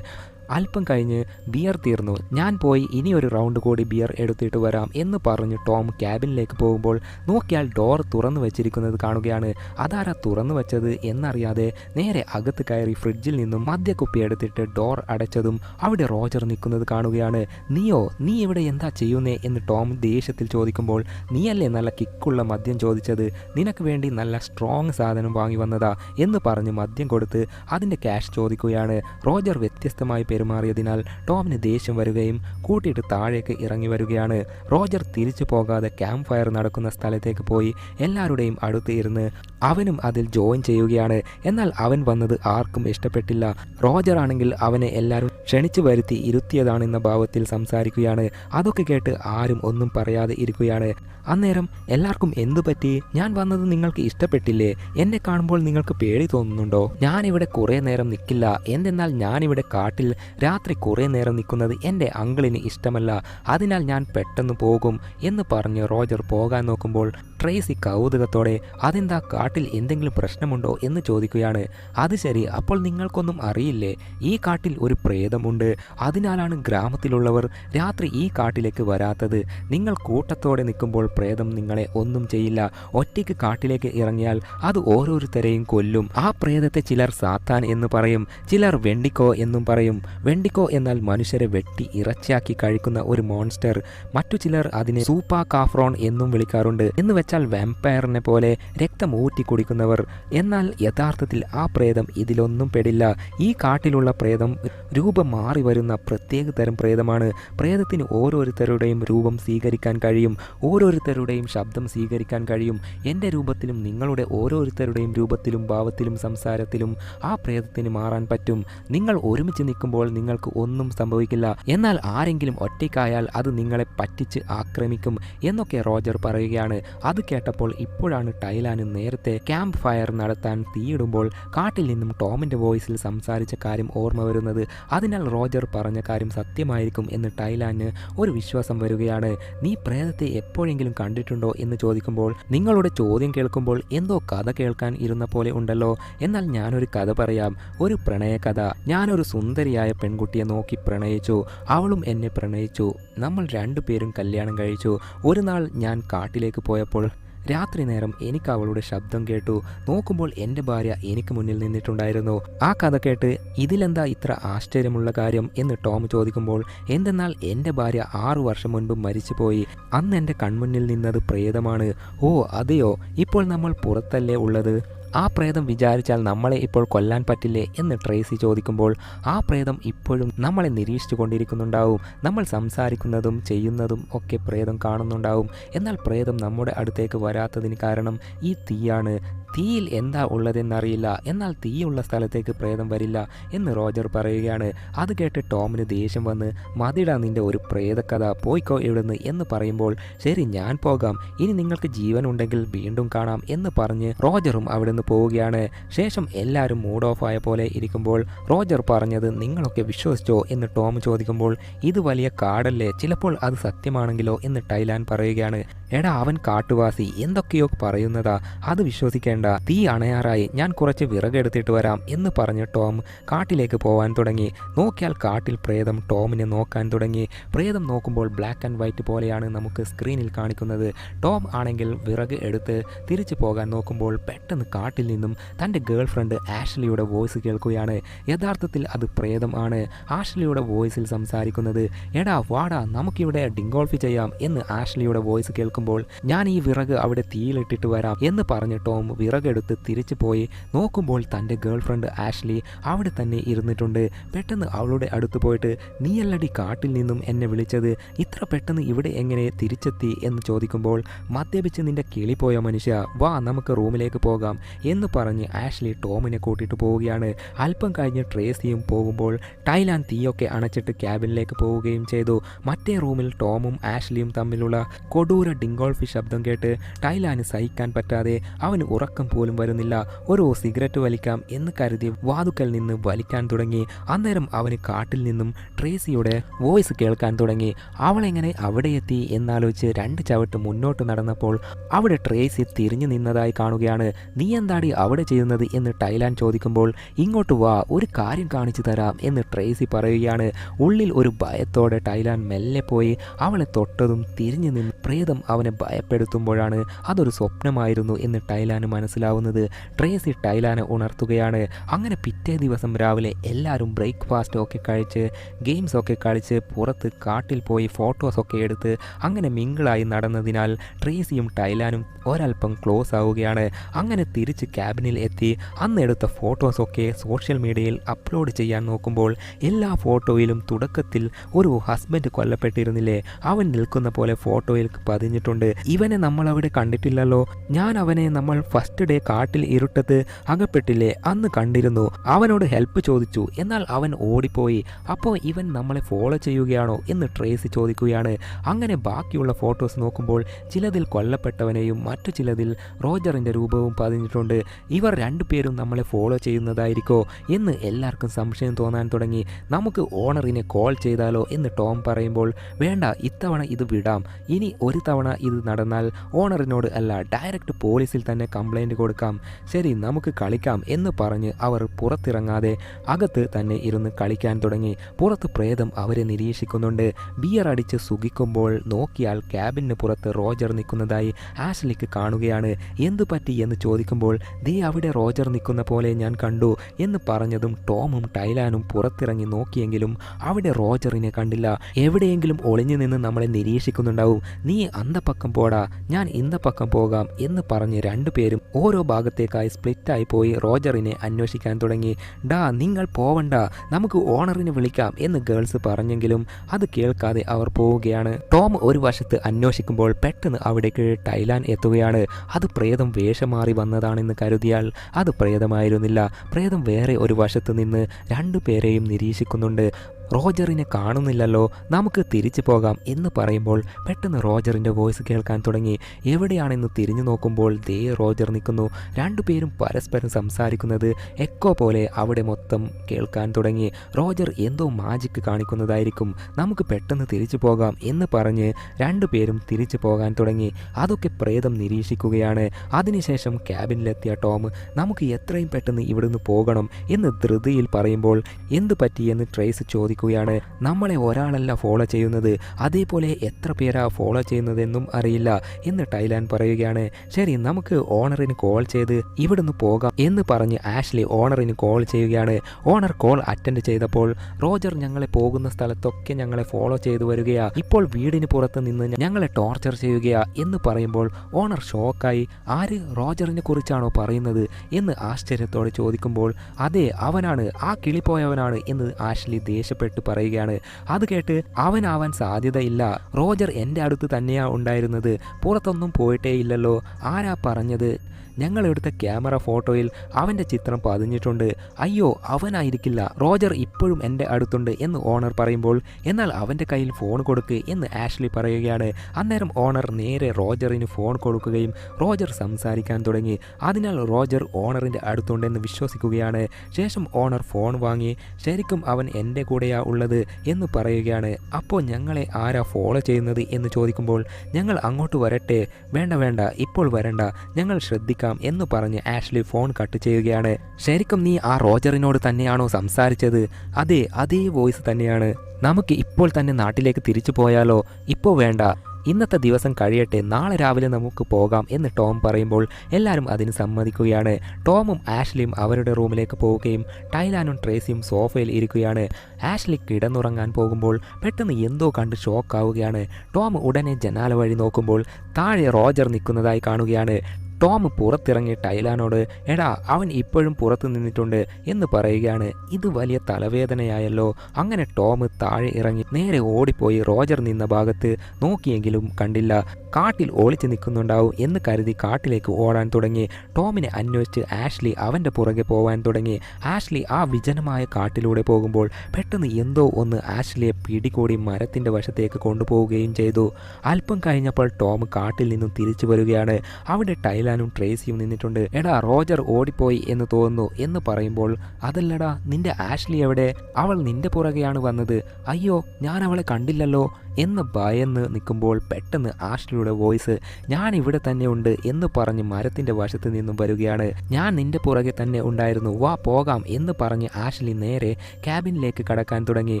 അല്പം കഴിഞ്ഞ് ബിയർ തീർന്നു. ഞാൻ പോയി ഇനി ഒരു റൗണ്ട് കൂടി ബിയർ എടുത്തിട്ട് വരാം എന്ന് പറഞ്ഞ് ടോം ക്യാബിനിലേക്ക് പോകുമ്പോൾ നോക്കിയാൽ ഡോർ തുറന്നു വെച്ചിരിക്കുന്നത് കാണുകയാണ്. അതാരാ തുറന്നു വെച്ചത് എന്നറിയാതെ നേരെ അകത്ത് കയറി ഫ്രിഡ്ജിൽ നിന്നും മദ്യക്കുപ്പി എടുത്തിട്ട് ഡോർ അടച്ചതും അവിടെ റോജർ നിൽക്കുന്നത് കാണുകയാണ്. നീയോ നീ ഇവിടെ എന്താ ചെയ്യുന്നേ എന്ന് ടോം ദേഷ്യത്തിൽ ചോദിക്കുമ്പോൾ നീയല്ലേ നല്ല കിക്കുള്ള മദ്യം ചോദിച്ചത്? നിനക്ക് വേണ്ടി നല്ല സ്ട്രോങ് സാധനം വാങ്ങി വന്നതാ എന്ന് പറഞ്ഞ് മദ്യം കൊടുത്ത് അതിന്റെ ക്യാഷ് ചോദിക്കുകയാണ്. റോജർ വ്യത്യസ്തമായി പെരുമാറിയതിനാൽ ടോമിന് ദേഷ്യം വരികയും കൂട്ടിയിട്ട് താഴേക്ക് ഇറങ്ങി വരികയാണ്. റോജർ തിരിച്ചു പോകാതെ ക്യാമ്പ് ഫയർ നടക്കുന്ന സ്ഥലത്തേക്ക് പോയി എല്ലാവരുടെയും അടുത്ത് ഇരുന്ന് അവനും അതിൽ ജോയിൻ ചെയ്യുകയാണ്. എന്നാൽ അവൻ വന്നത് ആർക്കും ഇഷ്ടപ്പെട്ടില്ല. റോജർ ആണെങ്കിൽ അവനെ എല്ലാവരും ക്ഷണിച്ചു വരുത്തി ഇരുത്തിയതാണെന്ന ഭാവത്തിൽ സംസാരിക്കുകയാണ്. അതൊക്കെ കേട്ട് ആരും ഒന്നും പറയാതെ ഇരിക്കുകയാണ്. അന്നേരം എല്ലാവർക്കും എന്തു പറ്റി? ഞാൻ വന്നത് നിങ്ങൾക്ക് ഇഷ്ടപ്പെട്ടില്ലേ? എന്നെ കാണുമ്പോൾ നിങ്ങൾക്ക് പേടി തോന്നുന്നുണ്ടോ? ഞാനിവിടെ കുറേ നേരം നിൽക്കില്ല. എന്തെന്നാൽ ഞാനിവിടെ കാട്ടിൽ രാത്രി കുറേ നേരം നിൽക്കുന്നത് എന്റെ അങ്കിളിന് ഇഷ്ടമല്ല. അതിനാൽ ഞാൻ പെട്ടെന്ന് പോകും എന്ന് പറഞ്ഞ് റോജർ പോകാൻ നോക്കുമ്പോൾ ട്രേസി കൗതുകത്തോടെ അതെന്താ കാട്ടിൽ എന്തെങ്കിലും പ്രശ്നമുണ്ടോ? എന്ന് ചോദിക്കുകയാണ്. അത് ശരി അപ്പോൾ നിങ്ങൾക്കൊന്നും അറിയില്ലേ? ഈ കാട്ടിൽ ഒരു പ്രേതമുണ്ട്. അതിനാലാണ് ഗ്രാമത്തിലുള്ളവർ രാത്രി ഈ കാട്ടിലേക്ക് വരാത്തത്. നിങ്ങൾ കൂട്ടത്തോടെ നിൽക്കുമ്പോൾ പ്രേതം നിങ്ങളെ ഒന്നും ചെയ്യില്ല. ഒറ്റയ്ക്ക് കാട്ടിലേക്ക് ഇറങ്ങിയാൽ അത് ഓരോരുത്തരെയും കൊല്ലും. ആ പ്രേതത്തെ ചിലർ സാത്താൻ എന്ന് പറയും ചിലർ വെണ്ടിക്കോ എന്നും പറയും. വെണ്ടിക്കോ എന്നാൽ മനുഷ്യരെ വെട്ടി ഇറച്ചിയാക്കി കഴിക്കുന്ന ഒരു മോൺസ്റ്റർ മറ്റു ചിലർ അതിനെ സൂപ്പാ കാഫ്രോൺ എന്നും വിളിക്കാറുണ്ട്. എന്ന് വെച്ചാൽ വാമ്പയറിനെ പോലെ രക്തം ഊറ്റി കുടിക്കുന്നവർ. എന്നാൽ യഥാർത്ഥത്തിൽ ആ പ്രേതം ഇതിലൊന്നും പെടില്ല. ഈ കാട്ടിലുള്ള പ്രേതം രൂപം മാറി വരുന്ന പ്രത്യേക തരം പ്രേതമാണ്. പ്രേതത്തിന് ഓരോരുത്തരുടെയും രൂപം സ്വീകരിക്കാൻ കഴിയും. ഓരോരുത്തരുടെയും ശബ്ദം സ്വീകരിക്കാൻ കഴിയും. എന്റെ രൂപത്തിലും നിങ്ങളുടെ ഓരോരുത്തരുടെയും രൂപത്തിലും ഭാവത്തിലും സംസാരത്തിലും ആ പ്രേതത്തിന് മാറാൻ പറ്റും. നിങ്ങൾ ഒരുമിച്ച് നിൽക്കുമ്പോൾ നിങ്ങൾക്ക് ഒന്നും സംഭവിക്കില്ല. എന്നാൽ ആരെങ്കിലും ഒറ്റയ്ക്കായാൽ അത് നിങ്ങളെ പറ്റിച്ച് ആക്രമിക്കും എന്നൊക്കെ റോജർ പറയുകയാണ്. അത് കേട്ടപ്പോൾ ഇപ്പോഴാണ് ടൈലാന് നേരത്തെ ക്യാമ്പ് ഫയർ നടത്താൻ തീയിടുമ്പോൾ കാട്ടിൽ നിന്നും ടോമിന്റെ വോയിസിൽ സംസാരിച്ച കാര്യം ഓർമ്മ വരുന്നത്. അതിനാൽ റോജർ പറഞ്ഞ കാര്യം സത്യമായിരിക്കും എന്ന് ടൈലാന് ഒരു വിശ്വാസം വരികയാണ്. നീ പ്രേതത്തെ എപ്പോഴെങ്കിലും കണ്ടിട്ടുണ്ടോ? എന്ന് ചോദിക്കുമ്പോൾ നിങ്ങളുടെ ചോദ്യം കേൾക്കുമ്പോൾ എന്തോ കഥ കേൾക്കാൻ ഇരുന്ന പോലെ ഉണ്ടല്ലോ. എന്നാൽ ഞാനൊരു കഥ പറയാം. ഒരു പ്രണയകഥ. ഞാനൊരു സുന്ദരിയായ പെൺകുട്ടിയെ നോക്കി പ്രണയിച്ചു. അവളും എന്നെ പ്രണയിച്ചു. നമ്മൾ രണ്ടുപേരും കല്യാണം കഴിച്ചു. ഒരു നാൾ ഞാൻ കാട്ടിലേക്ക് പോയപ്പോൾ രാത്രി നേരം എനിക്ക് അവളുടെ ശബ്ദം കേട്ടു. നോക്കുമ്പോൾ എന്റെ ഭാര്യ എനിക്ക് മുന്നിൽ നിന്നിട്ടുണ്ടായിരുന്നു. ആ കഥ കേട്ട് ഇതിലെന്താ ഇത്ര ആശ്ചര്യമുള്ള കാര്യം എന്ന് ടോം ചോദിക്കുമ്പോൾ എന്തെന്നാൽ എന്റെ ഭാര്യ ആറു വർഷം മുൻപ് മരിച്ചുപോയി. അന്ന് എന്റെ കൺമുന്നിൽ നിന്നത് പ്രേതമാണ്. ഓ അതെയോ? ഇപ്പോൾ നമ്മൾ പുറത്തല്ലേ ഉള്ളത്? ആ പ്രേതം വിചാരിച്ചാൽ നമ്മളെ ഇപ്പോൾ കൊല്ലാൻ പറ്റില്ലേ എന്ന് ട്രേസി ചോദിക്കുമ്പോൾ ആ പ്രേതം ഇപ്പോഴും നമ്മളെ നിരീക്ഷിച്ചു കൊണ്ടിരിക്കുന്നുണ്ടാവും നമ്മൾ സംസാരിക്കുന്നതും ചെയ്യുന്നതും ഒക്കെ പ്രേതം കാണുന്നുണ്ടാവും. എന്നാൽ പ്രേതം നമ്മുടെ അടുത്തേക്ക് വരാത്തതിന് കാരണം ഈ തീയാണ്. തീയിൽ എന്താ ഉള്ളതെന്നറിയില്ല. എന്നാൽ തീയുള്ള സ്ഥലത്തേക്ക് പ്രേതം വരില്ല എന്ന് റോജർ പറയുകയാണ്. അത് കേട്ട് ടോമിന് ദേഷ്യം വന്ന് മതിട നിന്റെ ഒരു പ്രേതക്കഥ പോയിക്കോ ഇവിടുന്ന് എന്ന് പറയുമ്പോൾ ശരി ഞാൻ പോകാം. ഇനി നിങ്ങൾക്ക് ജീവൻ ഉണ്ടെങ്കിൽ വീണ്ടും കാണാം എന്ന് പറഞ്ഞ് റോജറും അവിടെ നിന്ന് പോവുകയാണ്. ശേഷം എല്ലാവരും മൂഡ് ഓഫ് ആയ പോലെ ഇരിക്കുമ്പോൾ റോജർ പറഞ്ഞത് നിങ്ങളൊക്കെ വിശ്വസിച്ചോ എന്ന് ടോം ചോദിക്കുമ്പോൾ ഇത് വലിയ കാടല്ലേ ചിലപ്പോൾ അത് സത്യമാണെങ്കിലോ? എന്ന് ടൈലാൻ പറയുകയാണ്. എടാ അവൻ കാട്ടുവാസി എന്തൊക്കെയോ പറയുന്നതാ. അത് വിശ്വസിക്കേണ്ട തീ അണയാറായി ഞാൻ കുറച്ച് വിറകെടുത്തിട്ട് വരാം എന്ന് പറഞ്ഞ് ടോം കാട്ടിലേക്ക് പോവാൻ തുടങ്ങി. നോക്കിയാൽ കാട്ടിൽ പ്രേതം ടോമിനെ നോക്കാൻ തുടങ്ങി. പ്രേതം നോക്കുമ്പോൾ ബ്ലാക്ക് ആൻഡ് വൈറ്റ് പോലെയാണ് നമുക്ക് സ്ക്രീനിൽ കാണിക്കുന്നത്. ടോം ആണെങ്കിൽ വിറക് എടുത്ത് തിരിച്ചു പോകാൻ നോക്കുമ്പോൾ പെട്ടെന്ന് കാട്ടിൽ നിന്നും തന്റെ ഗേൾ ഫ്രണ്ട് ആഷ്ലിയുടെ വോയിസ് കേൾക്കുകയാണ്. യഥാർത്ഥത്തിൽ അത് പ്രേതം ആണ്. ആഷ്ലിയുടെ വോയിസിൽ സംസാരിക്കുന്നത് എടാ വാടാ നമുക്കിവിടെ ഡിങ്കോൾഫി ചെയ്യാം എന്ന് ആഷ്ലിയുടെ വോയിസ് കേൾക്കുമ്പോൾ ഞാൻ ഈ വിറക് അവിടെ തീയിലിട്ടിട്ട് വരാം എന്ന് പറഞ്ഞ് ടോം വിറകെടുത്ത് തിരിച്ചു പോയി നോക്കുമ്പോൾ തന്റെ ഗേൾ ഫ്രണ്ട് ആഷ്ലി അവിടെ തന്നെ ഇരുന്നിട്ടുണ്ട്. പെട്ടെന്ന് അവളുടെ അടുത്ത് പോയിട്ട് നീയല്ലടി കാട്ടിൽ നിന്നും എന്നെ വിളിച്ചത്? ഇത്ര പെട്ടെന്ന് ഇവിടെ എങ്ങനെ തിരിച്ചെത്തി? എന്ന് ചോദിക്കുമ്പോൾ മദ്യപിച്ച് നിന്റെ കിളി പോയ മനുഷ്യ? വാ നമുക്ക് റൂമിലേക്ക് പോകാം. എന്ന് പറഞ്ഞ് ആഷ്ലി ടോമിനെ കൂട്ടിയിട്ട് പോവുകയാണ്. അല്പം കഴിഞ്ഞ് ട്രേസിയും പോകുമ്പോൾ ടൈലാൻ തീയൊക്കെ അണച്ചിട്ട് ക്യാബിനിലേക്ക് പോവുകയും ചെയ്തു. മറ്റേ റൂമിൽ ടോമും ആഷ്ലിയും തമ്മിലുള്ള കൊടൂര ഡിങ്കോൾഫി ശബ്ദം കേട്ട് ടൈലാന് സഹിക്കാൻ പറ്റാതെ അവന് ഉറക്കം പോലും വരുന്നില്ല. ഒരു സിഗരറ്റ് വലിക്കാം എന്ന് കരുതി വാതുക്കൽ നിന്ന് വലിക്കാൻ തുടങ്ങി. അന്നേരം അവന് കാട്ടിൽ നിന്നും ട്രേസിയുടെ വോയിസ് കേൾക്കാൻ തുടങ്ങി. അവളെങ്ങനെ അവിടെ എത്തി എന്നാലോചിച്ച് രണ്ട് ചവിട്ട് മുന്നോട്ട് നടന്നപ്പോൾ അവിടെ ട്രേസി തിരിഞ്ഞു നിന്നതായി കാണുകയാണ്. നീ എന്താടി അവിടെ ചെയ്യുന്നത്? എന്ന് ടൈലാൻ ചോദിക്കുമ്പോൾ ഇങ്ങോട്ട് വാ ഒരു കാര്യം കാണിച്ചു തരാം എന്ന് ട്രേസി പറയുകയാണ്. ഉള്ളിൽ ഒരു ഭയത്തോടെ ടൈലാൻ മെല്ലെ പോയി. അവളെ തൊട്ടതും തിരിഞ്ഞു നിന്ന് പ്രേതം അവനെ ഭയപ്പെടുത്തുമ്പോഴാണ് അതൊരു സ്വപ്നമായിരുന്നു എന്ന് ടൈലാന് മനസ്സിലായി മനസ്സിലാവുന്നത്. ട്രേസി ടൈലാനെ ഉണർത്തുകയാണ്. അങ്ങനെ പിറ്റേ ദിവസം രാവിലെ എല്ലാവരും ബ്രേക്ക്ഫാസ്റ്റ് ഒക്കെ കഴിച്ച് ഗെയിംസ് ഒക്കെ കളിച്ച് പുറത്ത് കാട്ടിൽ പോയി ഫോട്ടോസ് ഒക്കെ എടുത്ത് അങ്ങനെ മിങ്കിളായി നടന്നതിനാൽ ട്രേസിയും ടൈലാനും ഒരല്പം ക്ലോസ് ആവുകയാണ്. അങ്ങനെ തിരിച്ച് ക്യാബിനിൽ എത്തി. അന്നെടുത്ത ഫോട്ടോസൊക്കെ സോഷ്യൽ മീഡിയയിൽ അപ്ലോഡ് ചെയ്യാൻ നോക്കുമ്പോൾ എല്ലാ ഫോട്ടോയിലും തുടക്കത്തിൽ ഒരു ഹസ്ബൻഡ് കൊല്ലപ്പെട്ടിരുന്നില്ലേ? അവൻ നിൽക്കുന്ന പോലെ ഫോട്ടോയിൽ പതിഞ്ഞിട്ടുണ്ട്. ഇവനെ നമ്മൾ അവിടെ കണ്ടിട്ടില്ലല്ലോ. ഞാൻ അവനെ നമ്മൾ ഫസ്റ്റ് ഡേ കാട്ടിൽ ഇരുട്ടത്ത് അകപ്പെട്ടില്ലേ അന്ന് കണ്ടിരുന്നു. അവനോട് ഹെൽപ്പ് ചോദിച്ചു. എന്നാൽ അവൻ ഓടിപ്പോയി. അപ്പോൾ ഇവൻ നമ്മളെ ഫോളോ ചെയ്യുകയാണോ എന്ന് ട്രേസ് ചോദിക്കുകയാണ്. അങ്ങനെ ബാക്കിയുള്ള ഫോട്ടോസ് നോക്കുമ്പോൾ ചിലതിൽ കൊല്ലപ്പെട്ടവനെയും മറ്റു ചിലതിൽ റോജറിന്റെ രൂപവും പതിഞ്ഞിട്ടുണ്ട്. ഇവർ രണ്ടുപേരും നമ്മളെ ഫോളോ ചെയ്യുന്നതായിരിക്കോ എന്ന് എല്ലാവർക്കും സംശയം തോന്നാൻ തുടങ്ങി. നമുക്ക് ഓണറിനെ കോൾ ചെയ്താലോ എന്ന് ടോം പറയുമ്പോൾ വേണ്ട ഇത്തവണ ഇത് വിടാം. ഇനി ഒരു തവണ ഇത് നടന്നാൽ ഓണറിനോട് അല്ല ഡയറക്റ്റ് പോലീസിൽ തന്നെ കംപ്ലൈന്റ് കൊടുക്കാം. ശരി നമുക്ക് കളിക്കാം എന്ന് പറഞ്ഞ് അവർ പുറത്തിറങ്ങാതെ അകത്ത് തന്നെ ഇരുന്ന് കളിക്കാൻ തുടങ്ങി. പുറത്ത് പ്രേതം അവരെ നിരീക്ഷിക്കുന്നുണ്ട്. ബിയർ അടിച്ച് സുഖിക്കുമ്പോൾ നോക്കിയാൽ ക്യാബിന് പുറത്ത് റോജർ നിൽക്കുന്നതായി ആഷ്ലിക്ക് കാണുകയാണ്. എന്തു പറ്റി? എന്ന് ചോദിക്കുമ്പോൾ ദേ അവിടെ റോജർ നിൽക്കുന്ന പോലെ ഞാൻ കണ്ടു എന്ന് പറഞ്ഞതും ടോമും ടൈലാനും പുറത്തിറങ്ങി നോക്കിയെങ്കിലും അവിടെ റോജറിനെ കണ്ടില്ല. എവിടെയെങ്കിലും ഒളിഞ്ഞു നിന്ന് നമ്മളെ നിരീക്ഷിക്കുന്നുണ്ടാവും. നീ അന്തപ്പക്കം പോടാ. ഞാൻ ഇന്ന പക്കം പോകാം എന്ന് പറഞ്ഞ് രണ്ടുപേരും ഓരോ ഭാഗത്തേക്കായി സ്പ്ലിറ്റായി പോയി റോജറിനെ അന്വേഷിക്കാൻ തുടങ്ങി. ഡാ നിങ്ങൾ പോവണ്ട. നമുക്ക് ഓണറിനെ വിളിക്കാം എന്ന് ഗേൾസ് പറഞ്ഞെങ്കിലും അത് കേൾക്കാതെ അവർ പോവുകയാണ്. ടോം ഒരു വശത്ത് അന്വേഷിക്കുമ്പോൾ പെട്ടെന്ന് അവിടേക്ക് ടൈലാൻ എത്തുകയാണ്. അത് പ്രേതം വേഷം മാറി വന്നതാണെന്ന് കരുതിയാൽ അത് പ്രേതമായിരുന്നില്ല. പ്രേതം വേറെ ഒരു വശത്ത് നിന്ന് രണ്ടുപേരെയും നിരീക്ഷിക്കുന്നുണ്ട്. റോജറിനെ കാണുന്നില്ലല്ലോ നമുക്ക് തിരിച്ചു പോകാം എന്ന് പറയുമ്പോൾ പെട്ടെന്ന് റോജറിന്റെ വോയിസ് കേൾക്കാൻ തുടങ്ങി. എവിടെയാണെന്ന് തിരിഞ്ഞു നോക്കുമ്പോൾ ദേ റോജർ നിൽക്കുന്നു. രണ്ടുപേരും പരസ്പരം സംസാരിക്കുന്നത് എക്കോ പോലെ അവിടെ മൊത്തം കേൾക്കാൻ തുടങ്ങി. റോജർ എന്തോ മാജിക്ക് കാണിക്കുന്നതായിരിക്കും. നമുക്ക് പെട്ടെന്ന് തിരിച്ചു പോകാം എന്ന് പറഞ്ഞ് രണ്ടുപേരും തിരിച്ചു പോകാൻ തുടങ്ങി. അതൊക്കെ പ്രേതം നിരീക്ഷിക്കുകയാണ്. അതിനുശേഷം ക്യാബിനിലെത്തിയ ടോം നമുക്ക് എത്രയും പെട്ടെന്ന് ഇവിടുന്ന് പോകണം എന്ന് ധൃതിയിൽ പറയുമ്പോൾ എന്ത് പറ്റിയെന്ന് ട്രേസ് ചോദിക്കും ചോദിക്കുകയാണ് നമ്മളെ ഒരാളല്ല ഫോളോ ചെയ്യുന്നത്. അതേപോലെ എത്ര പേരാ ഫോളോ ചെയ്യുന്നതെന്നും അറിയില്ല എന്ന് ടൈലാൻ പറയുകയാണ്. ശരി നമുക്ക് ഓണറിന് കോൾ ചെയ്ത് ഇവിടുന്ന് പോകാം എന്ന് പറഞ്ഞ് ആഷ്ലി ഓണറിന് കോൾ ചെയ്യുകയാണ്. ഓണർ കോൾ അറ്റൻഡ് ചെയ്തപ്പോൾ റോജർ ഞങ്ങളെ പോകുന്ന സ്ഥലത്തൊക്കെ ഞങ്ങളെ ഫോളോ ചെയ്തു വരികയാ. ഇപ്പോൾ വീടിന് പുറത്ത് നിന്ന് ഞങ്ങളെ ടോർച്ചർ ചെയ്യുകയാ എന്ന് പറയുമ്പോൾ ഓണർ ഷോക്കായി ആര് റോജറിനെ കുറിച്ചാണോ പറയുന്നത്? എന്ന് ആശ്ചര്യത്തോടെ ചോദിക്കുമ്പോൾ അതെ അവനാണ്. ആ കിളിപ്പോയവനാണ്. എന്ന് ആഷ്ലി ദേഷ്യപ്പെട്ടു. ദേഷ്യപ്പെട്ട് പറയുകയാണ്. അത് കേട്ട് അവനാവാൻ സാധ്യതയില്ല. റോജർ എന്റെ അടുത്ത് തന്നെയാണ് ഉണ്ടായിരുന്നത്. പുറത്തൊന്നും പോയിട്ടേ ഇല്ലല്ലോ. ആരാ പറഞ്ഞത്? ഞങ്ങൾ എടുത്ത ക്യാമറ ഫോട്ടോയിൽ അവന്റെ ചിത്രം പതിഞ്ഞിട്ടുണ്ട്. അയ്യോ അവനായിരിക്കില്ല. റോജർ ഇപ്പോഴും എന്റെ അടുത്തുണ്ട് എന്ന് ഓണർ പറയുമ്പോൾ എന്നാൽ അവന്റെ കയ്യിൽ ഫോൺ കൊടുക്ക് എന്ന് ആഷ്ലി പറയുകയാണ്. അന്നേരം ഓണർ നേരെ റോജറിന് ഫോൺ കൊടുക്കുകയും റോജർ സംസാരിക്കാൻ തുടങ്ങി. അതിനാൽ റോജർ ഓണറിന്റെ അടുത്തുണ്ടെന്ന് വിശ്വസിക്കുകയാണ്. ശേഷം ഓണർ ഫോൺ വാങ്ങി ശരിക്കും അവൻ എന്റെ കൂടെയാ ഉള്ളത്? എന്ന് പറയുകയാണ്. അപ്പോൾ ഞങ്ങളെ ആരാ ഫോളോ ചെയ്യുന്നത്? എന്ന് ചോദിക്കുമ്പോൾ ഞങ്ങൾ അങ്ങോട്ട് വരട്ടെ. വേണ്ട വേണ്ട. ഇപ്പോൾ വരണ്ട. ഞങ്ങൾ ശ്രദ്ധിക്കാം. എന്ന് പറഞ്ഞ് ആഷ്ലി ഫോൺ കട്ട് ചെയ്യുകയാണ്. ശരിക്കും നീ ആ റോജറിനോട് തന്നെയാണോ സംസാരിച്ചത്? അതെ അതേ വോയിസ് തന്നെയാണ്. നമുക്ക് ഇപ്പോൾ തന്നെ നാട്ടിലേക്ക് തിരിച്ചു പോയാലോ? ഇപ്പോൾ വേണ്ട. ഇന്നത്തെ ദിവസം കഴിയട്ടെ നാളെ രാവിലെ നമുക്ക് പോകാം എന്ന് ടോം പറയുമ്പോൾ എല്ലാവരും അതിന് സമ്മതിക്കുകയാണ്. ടോമും ആഷ്ലിയും അവരുടെ റൂമിലേക്ക് പോവുകയും ടൈലാനും ട്രേസിയും സോഫയിൽ ഇരിക്കുകയാണ്. ആഷ്ലി കിടന്നുറങ്ങാൻ പോകുമ്പോൾ പെട്ടെന്ന് എന്തോ കണ്ട് ഷോക്കാവുകയാണ്. ടോം ഉടനെ ജനാല വഴി നോക്കുമ്പോൾ താഴെ റോജർ നിൽക്കുന്നതായി കാണുകയാണ്. ടോം പുറത്തിറങ്ങി ടൈലാനോട് എടാ അവൻ ഇപ്പോഴും പുറത്തു നിന്നിട്ടുണ്ട് എന്ന് പറയുകയാണ്. ഇത് വലിയ തലവേദനയായല്ലോ. അങ്ങനെ ടോം താഴെ ഇറങ്ങി നേരെ ഓടിപ്പോയി റോജർ നിന്ന ഭാഗത്ത് നോക്കിയെങ്കിലും കണ്ടില്ല. കാട്ടിൽ ഒളിച്ചു നിൽക്കുന്നുണ്ടാവും എന്ന് കരുതി കാട്ടിലേക്ക് ഓടാൻ തുടങ്ങി. ടോമിനെ അന്വേഷിച്ച് ആഷ്ലി അവന്റെ പുറകെ പോവാൻ തുടങ്ങി. ആഷ്ലി ആ വിജനമായ കാട്ടിലൂടെ പോകുമ്പോൾ പെട്ടെന്ന് എന്തോ ഒന്ന് ആഷ്ലിയെ പിടികൂടി മരത്തിന്റെ വശത്തേക്ക് കൊണ്ടുപോവുകയും ചെയ്തു. അല്പം കഴിഞ്ഞപ്പോൾ ടോം കാട്ടിൽ നിന്നും തിരിച്ചു വരികയാണ്. അവിടെ ടൈലാനും ട്രേസിയും നിന്നിട്ടുണ്ട്. എടാ റോജർ ഓടിപ്പോയി എന്ന് തോന്നുന്നു എന്ന് പറയുമ്പോൾ അതല്ലടാ നിന്റെ ആഷ്ലി എവിടെ? അവൾ നിന്റെ പുറകെയാണ് വന്നത്. അയ്യോ ഞാൻ അവളെ കണ്ടില്ലല്ലോ. എന്ന് ഭയന്ന് നിൽക്കുമ്പോൾ പെട്ടെന്ന് ആഷ്ലിയുടെ വോയിസ് ഞാൻ ഇവിടെ തന്നെ ഉണ്ട് എന്ന് പറഞ്ഞ് മരത്തിന്റെ വശത്ത് നിന്നും വരികയാണ്. ഞാൻ നിന്റെ പുറകെ തന്നെ ഉണ്ടായിരുന്നു. വാ പോകാം എന്ന് പറഞ്ഞ് ആഷ്ലി നേരെ ക്യാബിനിലേക്ക് കടക്കാൻ തുടങ്ങി.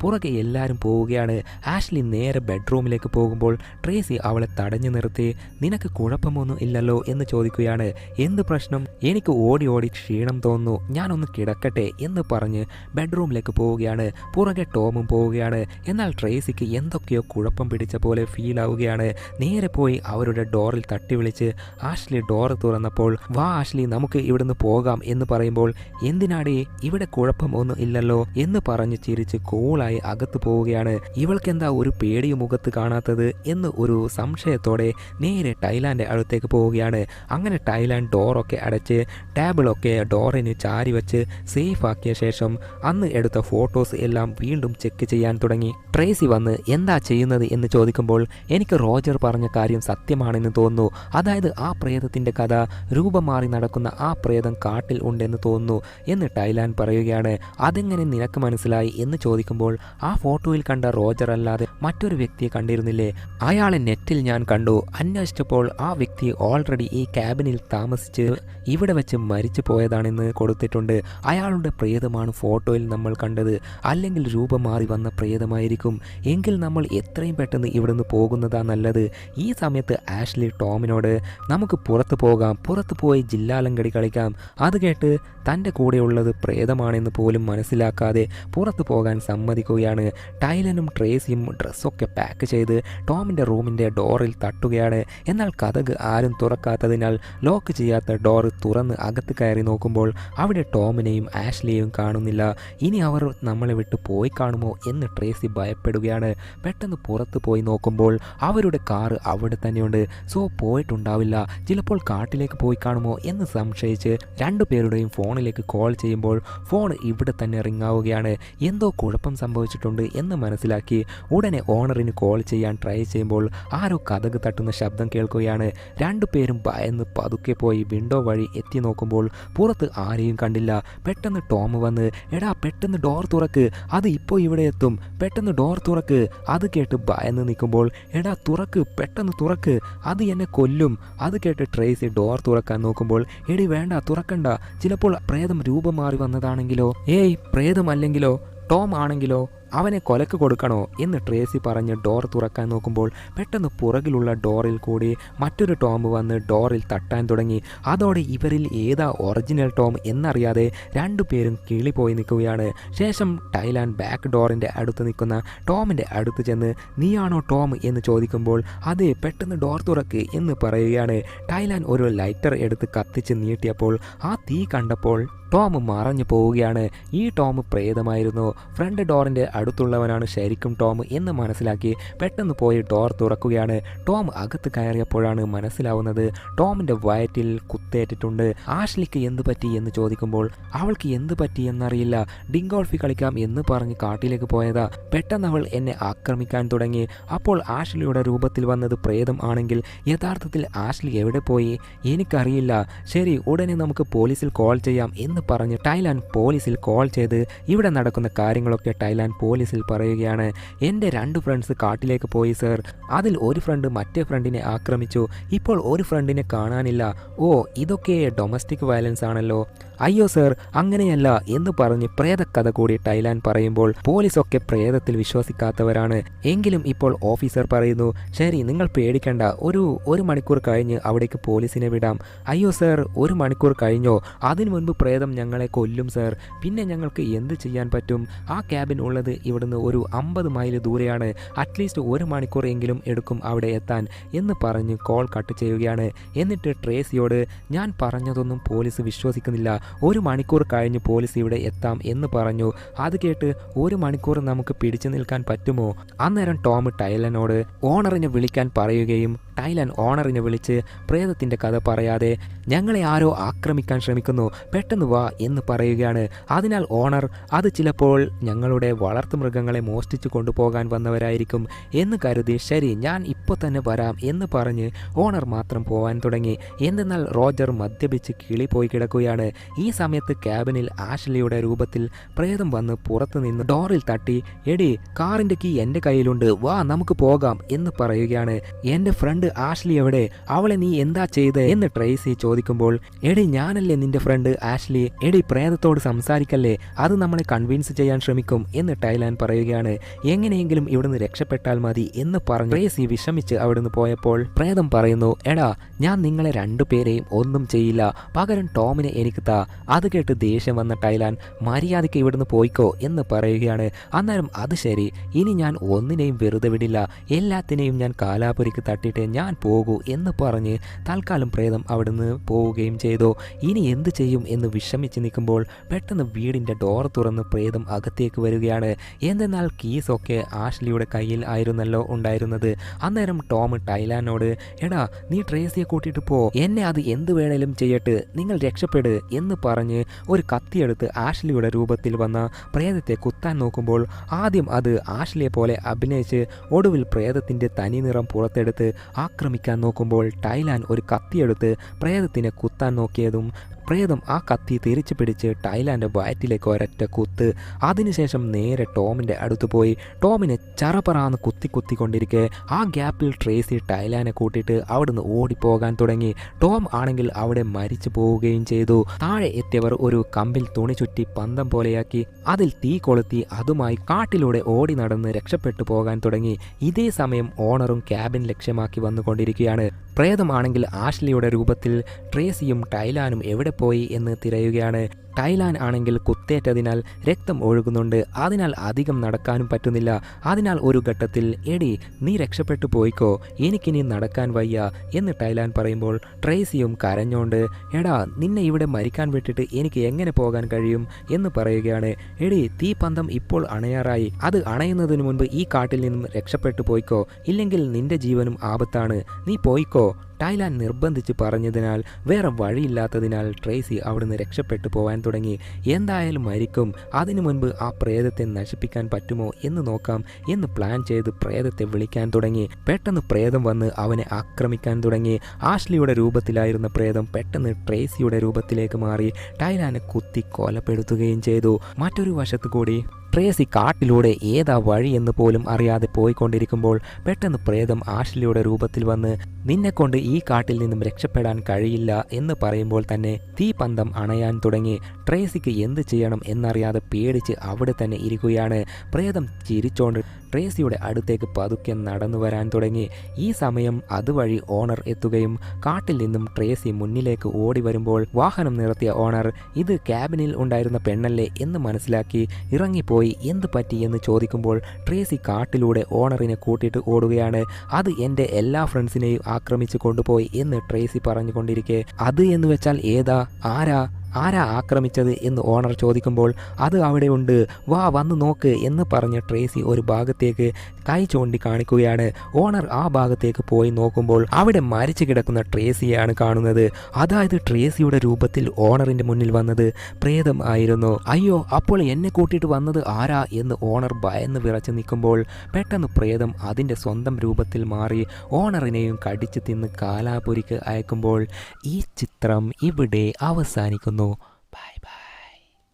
പുറകെ എല്ലാവരും പോവുകയാണ്. ആഷ്ലി നേരെ ബെഡ്റൂമിലേക്ക് പോകുമ്പോൾ ട്രേസി അവളെ തടഞ്ഞു നിർത്തി. നിനക്ക് കുഴപ്പമൊന്നും ഇല്ലല്ലോ എന്ന് ചോദിക്കുകയാണ്. എന്ത് പ്രശ്നം? എനിക്ക് ഓടി ഓടി ക്ഷീണം തോന്നുന്നു. ഞാനൊന്ന് കിടക്കട്ടെ എന്ന് പറഞ്ഞ് ബെഡ്റൂമിലേക്ക് പോവുകയാണ്. പുറകെ ടോമും പോവുകയാണ്. എന്നാൽ ട്രേസിക്ക് എന്തൊക്കെയോ കുഴപ്പം പിടിച്ച പോലെ ഫീൽ ആവുകയാണ്. നേരെ പോയി അവരുടെ ഡോറിൽ തട്ടി വിളിച്ച് ആഷ്ലി ഡോർ തുറന്നപ്പോൾ വാ ആഷ്ലി നമുക്ക് ഇവിടുന്ന് പോകാം എന്ന് പറയുമ്പോൾ എന്തിനാടേ? ഇവിടെ കുഴപ്പം ഒന്നും ഇല്ലല്ലോ എന്ന് പറഞ്ഞ് ചിരിച്ച് കൂളായി അകത്ത് പോവുകയാണ്. ഇവൾക്കെന്താ ഒരു പേടിയും മുഖത്ത് കാണാത്തത്? എന്ന് ഒരു സംശയത്തോടെ നേരെ ടൈലാൻഡ് അടുത്തേക്ക് പോവുകയാണ്. അങ്ങനെ ടൈലാൻഡ് ഡോറൊക്കെ അടച്ച് ടേബിളൊക്കെ ഡോറിന് ചാരി വെച്ച് സേഫ് ആക്കിയ ശേഷം അന്ന് എടുത്ത ഫോട്ടോസ് എല്ലാം വീണ്ടും ചെക്ക് ചെയ്യാൻ തുടങ്ങി. ട്രേസി വന്ന് എന്താ ചെയ്യുന്നത് എന്ന് ചോദിക്കുമ്പോൾ എനിക്ക് റോജർ പറഞ്ഞ കാര്യം സത്യമാണെന്ന് തോന്നുന്നു. അതായത് ആ പ്രേതത്തിന്റെ കഥ രൂപം മാറി നടക്കുന്ന ആ പ്രേതം കാട്ടിൽ ഉണ്ടെന്ന് തോന്നുന്നു എന്ന് ടൈലാൻ പറയുകയാണ്. അതെങ്ങനെ നിനക്ക് മനസ്സിലായി എന്ന് ചോദിക്കുമ്പോൾ ആ ഫോട്ടോയിൽ കണ്ട റോജർ അല്ലാതെ മറ്റൊരു വ്യക്തിയെ കണ്ടിരുന്നില്ലേ? അയാളെ നെറ്റിൽ ഞാൻ കണ്ടു. അന്വേഷിച്ചപ്പോൾ ആ വ്യക്തി ഓൾറെഡി ഈ ക്യാബിനിൽ താമസിച്ച് ഇവിടെ വെച്ച് മരിച്ചു പോയതാണെന്ന് കൊടുത്തിട്ടുണ്ട്. അയാളുടെ പ്രേതമാണ് ഫോട്ടോയിൽ നമ്മൾ കണ്ടത്. അല്ലെങ്കിൽ രൂപം മാറി വന്ന പ്രേതമായിരിക്കും. എങ്കിൽ നമ്മൾ എത്രയും പെട്ടെന്ന് ഇവിടുന്ന് പോകുന്നതാ നല്ലത്. ഈ സമയത്ത് ആഷ്ലി ടോമിനോട് നമുക്ക് പുറത്ത് പോകാം പുറത്ത് പോയി ജില്ലാലങ്കടി കളിക്കാം. അത് കേട്ട് തന്റെ കൂടെയുള്ളത് പ്രേതമാണെന്ന് പോലും മനസ്സിലാക്കാതെ പുറത്ത് പോകാൻ സമ്മതിക്കുകയാണ്. ടൈലനും ട്രേസിയും ഡ്രസ്സൊക്കെ പാക്ക് ചെയ്ത് ടോമിന്റെ റൂമിന്റെ ഡോറിൽ തട്ടുകയാണ്. എന്നാൽ കഥക് ആരും തുറക്കാത്തതിനാൽ ലോക്ക് ചെയ്യാത്ത ഡോർ തുറന്ന് അകത്ത് കയറി നോക്കുമ്പോൾ അവിടെ ടോമിനെയും ആഷ്ലിയെയും കാണുന്നില്ല. ഇനി അവർ നമ്മളെ വിട്ട് പോയി കാണുമോ എന്ന് ട്രേസി ഭയപ്പെടുകയാണ്. പെട്ടെന്ന് പുറത്ത് പോയി നോക്കുമ്പോൾ അവരുടെ കാറ് അവിടെ തന്നെയുണ്ട്. സോ പോയിട്ടുണ്ടാവില്ല. ചിലപ്പോൾ കാട്ടിലേക്ക് പോയി കാണുമോ എന്ന് സംശയിച്ച് രണ്ടുപേരുടെയും ഫോണിലേക്ക് കോൾ ചെയ്യുമ്പോൾ ഫോൺ ഇവിടെ തന്നെ റിംഗ് ആവുകയാണ് എന്തോ കുഴപ്പം സംഭവിച്ചിട്ടുണ്ട് എന്ന് മനസ്സിലാക്കി ഉടനെ ഓണറിന് കോൾ ചെയ്യാൻ ട്രൈ ചെയ്യുമ്പോൾ ആരോ കഥക് തട്ടുന്ന ശബ്ദം കേൾക്കുകയാണ്. രണ്ടുപേരും ഭയന്ന് പതുക്കെ പോയി വിൻഡോ വഴി എത്തി നോക്കുമ്പോൾ പുറത്ത് ആരെയും കണ്ടില്ല. പെട്ടെന്ന് ടോം വന്ന് എടാ പെട്ടെന്ന് ഡോർ തുറക്ക്. അത് ഇപ്പോൾ ഇവിടെ എത്തും. പെട്ടെന്ന് ഡോർ തുറക്ക്. അത് കേട്ട് ഭയന്ന് നിൽക്കുമ്പോൾ എടാ തുറക്ക് പെട്ടെന്ന് തുറക്ക്. അത് എന്നെ കൊല്ലും. അത് കേട്ട് ട്രേസി ഡോർ തുറക്കാൻ നോക്കുമ്പോൾ എടി വേണ്ട തുറക്കണ്ട. ചിലപ്പോൾ പ്രേതം രൂപം മാറി വന്നതാണെങ്കിലോ? ഏയ് പ്രേതമല്ലെങ്കിലോ? ടോം ആണെങ്കിലോ? അവനെ കൊലക്ക് കൊടുക്കണോ എന്ന് ട്രേസി പറഞ്ഞ് ഡോർ തുറക്കാൻ നോക്കുമ്പോൾ പെട്ടെന്ന് പുറകിലുള്ള ഡോറിൽ കൂടി മറ്റൊരു ടോം വന്ന് ഡോറിൽ തട്ടാൻ തുടങ്ങി. അതോടെ ഇവരിൽ ഏതാ ഒറിജിനൽ ടോം എന്നറിയാതെ രണ്ടുപേരും കിളിപോയി നിൽക്കുകയാണ്. ശേഷം ടൈലാൻഡ് ബാക്ക് ഡോറിന്റെ അടുത്ത് നിൽക്കുന്ന ടോമിന്റെ അടുത്ത് ചെന്ന് നീയാണോ ടോം? എന്ന് ചോദിക്കുമ്പോൾ അതെ പെട്ടെന്ന് ഡോർ തുറക്ക് എന്ന് പറയുകയാണ്. ടൈലാൻ ഒരു ലൈറ്റർ എടുത്ത് കത്തിച്ച് നീട്ടിയപ്പോൾ ആ തീ കണ്ടപ്പോൾ ടോം മറഞ്ഞു പോവുകയാണ്. ഈ ടോം പ്രേതമായിരുന്നു. ഫ്രണ്ട് ഡോറിന്റെ അടുത്തുള്ളവനാണ് ശരിക്കും ടോം എന്ന് മനസ്സിലാക്കി പെട്ടെന്ന് പോയി ഡോർ തുറക്കുകയാണ്. ടോം അകത്ത് കയറിയപ്പോഴാണ് മനസ്സിലാവുന്നത് ടോമിന്റെ വയറ്റിൽ കുത്തേറ്റിട്ടുണ്ട്. ആഷ്ലിക്ക് എന്ത് പറ്റി എന്ന് ചോദിക്കുമ്പോൾ അവൾക്ക് എന്ത് പറ്റി എന്നറിയില്ല. ഡിങ്കോൾഫി കളിക്കാം എന്ന് പറഞ്ഞ് കാട്ടിലേക്ക് പോയതാ. പെട്ടെന്ന് അവൾ എന്നെ ആക്രമിക്കാൻ തുടങ്ങി. അപ്പോൾ ആഷ്ലിയുടെ രൂപത്തിൽ വന്നത് പ്രേതം ആണെങ്കിൽ യഥാർത്ഥത്തിൽ ആഷ്ലി എവിടെ പോയി? എനിക്കറിയില്ല. ശരി ഉടനെ നമുക്ക് പോലീസിൽ കോൾ ചെയ്യാം എന്ന് പറഞ്ഞ് തായ്ലാൻഡ് പോലീസിൽ കോൾ ചെയ്ത് ഇവിടെ നടക്കുന്ന കാര്യങ്ങളൊക്കെ തായ്ലാൻഡ് പോലീസിൽ പറയുകയാണ്. എന്റെ രണ്ട് ഫ്രണ്ട്സ് കാട്ടിലേക്ക് പോയി സർ അതിൽ ഒരു ഫ്രണ്ട് മറ്റേ ഫ്രണ്ടിനെ ആക്രമിച്ചു. ഇപ്പോൾ ഒരു ഫ്രണ്ടിനെ കാണാനില്ല. ഓ ഇതൊക്കെ ഡൊമസ്റ്റിക് വയലൻസ് ആണല്ലോ. അയ്യോ സർ അങ്ങനെയല്ല എന്ന് പറഞ്ഞ് പ്രേതക്കഥ കൂടി ടൈലാൻ പറയുമ്പോൾ പോലീസൊക്കെ പ്രേതത്തിൽ വിശ്വസിക്കാത്തവരാണ്. എങ്കിലും ഇപ്പോൾ ഓഫീസർ പറയുന്നു ശരി നിങ്ങൾ പേടിക്കണ്ട. ഒരു ഒരു മണിക്കൂർ കഴിഞ്ഞ് അവിടേക്ക് പോലീസിനെ വിടാം. അയ്യോ സർ ഒരു മണിക്കൂർ കഴിഞ്ഞോ? അതിനു മുൻപ് പ്രേതം ഞങ്ങളെ കൊല്ലും സർ. പിന്നെ ഞങ്ങൾക്ക് എന്ത് ചെയ്യാൻ പറ്റും? ആ ക്യാബിൻ ഉള്ളത് ഇവിടുന്ന് ഒരു അമ്പത് മൈൽ ദൂരെയാണ്. അറ്റ്ലീസ്റ്റ് ഒരു മണിക്കൂർ എങ്കിലും എടുക്കും അവിടെ എത്താൻ എന്ന് പറഞ്ഞ് കോൾ കട്ട് ചെയ്യുകയാണ്. എന്നിട്ട് ട്രേസിയോട് ഞാൻ പറഞ്ഞതൊന്നും പോലീസ് വിശ്വസിക്കുന്നില്ല. ഒരു മണിക്കൂർ കഴിഞ്ഞ് പോലീസ് ഇവിടെ എത്താം എന്ന് പറഞ്ഞു. അത് കേട്ട് ഒരു മണിക്കൂർ നമുക്ക് പിടിച്ചു നിൽക്കാൻ പറ്റുമോ? അന്നേരം ടോം ടൈലനോട് ഓണറിനെ വിളിക്കാൻ പറയുകയും ടൈലൻ ഓണറിനെ വിളിച്ച് പ്രേതത്തിന്റെ കഥ പറയാതെ ഞങ്ങളെ ആരോ ആക്രമിക്കാൻ ശ്രമിക്കുന്നു പെട്ടെന്ന് വാ എന്ന് പറയുകയാണ്. അതിനാൽ ഓണർ അത് ചിലപ്പോൾ ഞങ്ങളുടെ വളർത്തു മൃഗങ്ങളെ മോഷ്ടിച്ചു കൊണ്ടുപോകാൻ വന്നവരായിരിക്കും എന്ന് കരുതി ശരി ഞാൻ ഇപ്പോൾ തന്നെ വരാം എന്ന് പറഞ്ഞ് ഓണർ മാത്രം പോവാൻ തുടങ്ങി. എന്തെന്നാൽ റോജർ മദ്യപിച്ച് കിളി പോയി കിടക്കുകയാണ്. സമയത്ത് ക്യാബിനിൽ ആഷ്ലിയുടെ രൂപത്തിൽ പ്രേതം വന്ന് പുറത്തു നിന്ന് ഡോറിൽ തട്ടി എടി കാറിന്റെ കീ എന്റെ കയ്യിലുണ്ട്. വാ നമുക്ക് പോകാം എന്ന് പറയുകയാണ്. എന്റെ ഫ്രണ്ട് ആഷ്ലി എവിടെ? അവളെ നീ എന്താ ചെയ്ത്? എന്ന് ട്രേസി ചോദിക്കുമ്പോൾ എടി ഞാനല്ലേ നിന്റെ ഫ്രണ്ട് ആഷ്ലി എടി പ്രേതത്തോട് സംസാരിക്കല്ലേ? അത് നമ്മളെ കൺവിൻസ് ചെയ്യാൻ ശ്രമിക്കും എന്ന് ടൈലാൻ പറയുകയാണ്. എങ്ങനെയെങ്കിലും ഇവിടുന്ന് രക്ഷപ്പെട്ടാൽ മതി എന്ന് പറഞ്ഞു ട്രേസി വിഷമിച്ച് അവിടുന്ന് പോയപ്പോൾ പ്രേതം പറയുന്നു എടാ ഞാൻ നിങ്ങളെ രണ്ടുപേരെയും ഒന്നും ചെയ്യില്ല. പകരം ടോമിനെ എനിക്ക് താ. അത് കേട്ട് ദേഷ്യം വന്ന ടൈലാൻ മര്യാദയ്ക്ക് ഇവിടുന്ന് പോയിക്കോ എന്ന് പറയുകയാണ്. അന്നേരം അത് ശരി ഇനി ഞാൻ ഒന്നിനെയും വെറുതെ വിടില്ല. എല്ലാത്തിനെയും ഞാൻ കാലാപുരിക്ക് തട്ടിയിട്ട് ഞാൻ പോകൂ എന്ന് പറഞ്ഞ് തൽക്കാലം പ്രേതം അവിടുന്ന് പോവുകയും ചെയ്തു. ഇനി എന്ത് ചെയ്യും എന്ന് വിഷമിച്ച് നിൽക്കുമ്പോൾ പെട്ടെന്ന് വീടിന്റെ ഡോർ തുറന്ന് പ്രേതം അകത്തേക്ക് വരികയാണ്. എന്തെന്നാൽ കീസൊക്കെ ആഷ്ലിയുടെ കയ്യിൽ ആയിരുന്നല്ലോ ഉണ്ടായിരുന്നത്. അന്നേരം ടോം ടൈലാനോട് എടാ നീ ട്രേസിയെ കൂട്ടിയിട്ട് പോ. എന്നെ അത് എന്ത് വേണേലും ചെയ്യട്ടെ. നിങ്ങൾ രക്ഷപ്പെട് എന്ന് പറഞ്ഞ് ഒരു കത്തിയെടുത്ത് ആഷ്ലിയുടെ രൂപത്തിൽ വന്ന പ്രേതത്തെ കുത്താൻ നോക്കുമ്പോൾ ആദ്യം അത് ആഷ്ലിയെ പോലെ അഭിനയിച്ച് ഒടുവിൽ പ്രേതത്തിന്റെ തനി നിറം പുറത്തെടുത്ത് ആക്രമിക്കാൻ നോക്കുമ്പോൾ ടൈലാൻ ഒരു കത്തിയെടുത്ത് പ്രേതത്തിനെ കുത്താൻ നോക്കിയതും പ്രേതം ആ കത്തി തിരിച്ചു പിടിച്ച് ടൈലാന്റെ വയറ്റിലേക്ക് ഒരൊറ്റ കുത്ത്. അതിനുശേഷം നേരെ ടോമിന്റെ അടുത്ത് പോയി. ടോമിനെ ചറപറാന്ന് കുത്തി കുത്തിക്കൊണ്ടിരിക്കെ. ആ ഗ്യാപ്പിൽ ട്രേസി ടൈലാനെ കൂട്ടിയിട്ട് അവിടുന്ന് ഓടിപ്പോകാൻ തുടങ്ങി. ടോം ആണെങ്കിൽ അവിടെ മരിച്ചു പോവുകയും ചെയ്തു. താഴെ എത്തിയവർ ഒരു കമ്പിൽ തുണി ചുറ്റി പന്തം പോലെയാക്കി. അതിൽ തീ കൊളുത്തി അതുമായി കാട്ടിലൂടെ ഓടി നടന്ന് രക്ഷപ്പെട്ടു പോകാൻ തുടങ്ങി. ഇതേ സമയം ഓണറും ക്യാബിൻ ലക്ഷ്യമാക്കി വന്നുകൊണ്ടിരിക്കുകയാണ്. പ്രേതമാണെങ്കിൽ ആഷ്ലിയുടെ രൂപത്തിൽ ട്രേസിയും ടൈലാനും എവിടെ പോയി എന്ന് തിരയുകയാണ്. ടൈലാൻ ആണെങ്കിൽ കുത്തേറ്റതിനാൽ രക്തം ഒഴുകുന്നുണ്ട്. അതിനാൽ അധികം നടക്കാനും പറ്റുന്നില്ല. അതിനാൽ ഒരു ഘട്ടത്തിൽ എടി നീ രക്ഷപ്പെട്ടു പോയിക്കോ. എനിക്കിനി നടക്കാൻ വയ്യ എന്ന് ടൈലാൻ പറയുമ്പോൾ ട്രേസിയും കരഞ്ഞോണ്ട് എടാ നിന്നെ ഇവിടെ മരിക്കാൻ വിട്ടിട്ട് എനിക്ക് എങ്ങനെ പോകാൻ കഴിയും? എന്ന് പറയുകയാണ്. എടി തീ പന്തം ഇപ്പോൾ അണയാറായി. അത് അണയുന്നതിന് മുൻപ് ഈ കാട്ടിൽ നിന്നും രക്ഷപ്പെട്ടു പോയിക്കോ. ഇല്ലെങ്കിൽ നിന്റെ ജീവനും ആപത്താണ്. നീ പോയിക്കോ. ടൈലാൻ നിർബന്ധിച്ച് പറഞ്ഞതിനാൽ വേറെ വഴിയില്ലാത്തതിനാൽ ട്രേസി അവിടുന്ന് രക്ഷപ്പെട്ടു പോകാൻ തുടങ്ങി. എന്തായാലും മരിക്കും. അതിനു മുൻപ് ആ പ്രേതത്തെ നശിപ്പിക്കാൻ പറ്റുമോ എന്ന് നോക്കാം എന്ന് പ്ലാൻ ചെയ്ത് പ്രേതത്തെ വിളിക്കാൻ തുടങ്ങി. പെട്ടെന്ന് പ്രേതം വന്ന് അവനെ ആക്രമിക്കാൻ തുടങ്ങി. ആഷ്ലിയുടെ രൂപത്തിലായിരുന്ന പ്രേതം പെട്ടെന്ന് ട്രേസിയുടെ രൂപത്തിലേക്ക് മാറി. ടൈലാനെ കുത്തി കൊലപ്പെടുത്തുകയും ചെയ്തു. മറ്റൊരു വശത്തു കൂടി ട്രേസി കാട്ടിലൂടെ ഏതാ വഴി എന്ന് പോലും അറിയാതെ പോയിക്കൊണ്ടിരിക്കുമ്പോൾ പെട്ടെന്ന് പ്രേതം ആഷ്ലിയുടെ രൂപത്തിൽ വന്ന് നിന്നെക്കൊണ്ട് ഈ കാട്ടിൽ നിന്നും രക്ഷപ്പെടാൻ കഴിയില്ല എന്ന് പറയുമ്പോൾ തന്നെ തീപന്തം അണയാൻ തുടങ്ങി. ട്രേസിക്ക് എന്ത് ചെയ്യണം എന്നറിയാതെ പേടിച്ച് അവിടെ തന്നെ ഇരിക്കുകയാണ്. പ്രേതം ചിരിച്ചോണ്ട് ട്രേസിയുടെ അടുത്തേക്ക് പതുക്കെ നടന്നു വരാൻ തുടങ്ങി. ഈ സമയം അതുവഴി ഓണർ എത്തുകയും കാട്ടിൽ നിന്നും ട്രേസി മുന്നിലേക്ക് ഓടി വരുമ്പോൾ വാഹനം നിർത്തിയ ഓണർ ഇത് ക്യാബിനിൽ ഉണ്ടായിരുന്ന പെണ്ണല്ലേ? എന്ന് മനസ്സിലാക്കി ഇറങ്ങിപ്പോയി. എന്ത് പറ്റി? എന്ന് ചോദിക്കുമ്പോൾ ട്രേസി കാട്ടിലൂടെ ഓണറിനെ കൂട്ടിയിട്ട് ഓടുകയാണ്. അത് എന്റെ എല്ലാ ഫ്രണ്ട്സിനെയും ആക്രമിച്ചു കൊണ്ടുപോയി എന്ന് ട്രേസി പറഞ്ഞുകൊണ്ടിരിക്കെ. അത് എന്ന് വെച്ചാൽ ഏതാ? ആരാ? ആരാ ആക്രമിച്ചത് എന്ന് ഓണർ ചോദിക്കുമ്പോൾ അത് അവിടെയുണ്ട്. വാ വന്ന് നോക്ക് എന്ന് പറഞ്ഞ് ട്രേസി ഒരു ഭാഗത്തേക്ക് കൈ ചൂണ്ടി കാണിക്കുകയാണ്. ഓണർ ആ ഭാഗത്തേക്ക് പോയി നോക്കുമ്പോൾ അവിടെ മരിച്ചു കിടക്കുന്ന ട്രേസിയാണ് കാണുന്നത്. അതായത് ട്രേസിയുടെ രൂപത്തിൽ ഓണറിന്റെ മുന്നിൽ വന്നത് പ്രേതം ആയിരുന്നു. അയ്യോ അപ്പോൾ എന്നെ കൂട്ടിയിട്ട് വന്നത് ആരാ? എന്ന് ഓണർ ഭയന്ന് വിറച്ച് നിൽക്കുമ്പോൾ പെട്ടെന്ന് പ്രേതം അതിന്റെ സ്വന്തം രൂപത്തിൽ മാറി ഓണറിനെയും കടിച്ചു തിന്ന് കാലാപുരിക്ക് അയക്കുമ്പോൾ ഈ ചിത്രം ഇവിടെ അവസാനിക്കുന്നു. know